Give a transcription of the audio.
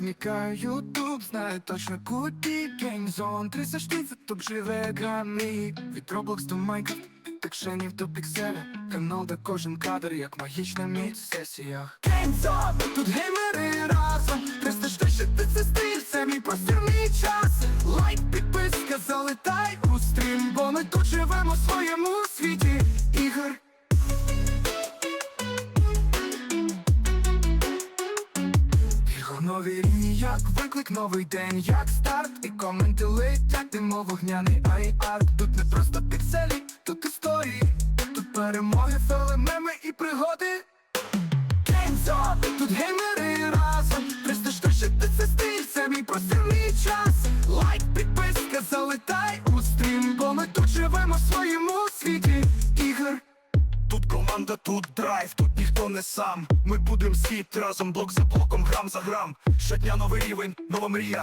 вмікаю ютуб, знаю точно куди геймзон 300 штук, тут живе грамі Від Roblox до Minecraft, текшенів до пікселя Канал, де кожен кадр, як магічна міць в сесіях. Геймзон, тут геймери разом. 300 штук, ти це стиль, це мій простір, мій час. Лайк, підписка, залетай у стрім Бо ми тут живемо в своєму світі нові рівні, як виклик, новий день, як старт, і коменти летять, мов вогняний ай-арт Тут не просто пікселі, тут історії, тут перемоги, фели, меми і пригоди. Геймзон, тут геймери разом. 300 що ти це стиль, це мій простірний час. Лайк, підписка, залетай команда, тут драйв, тут ніхто не сам. Ми будем світ разом, блок за блоком, грам за грам. Щодня новий рівень, нова мрія.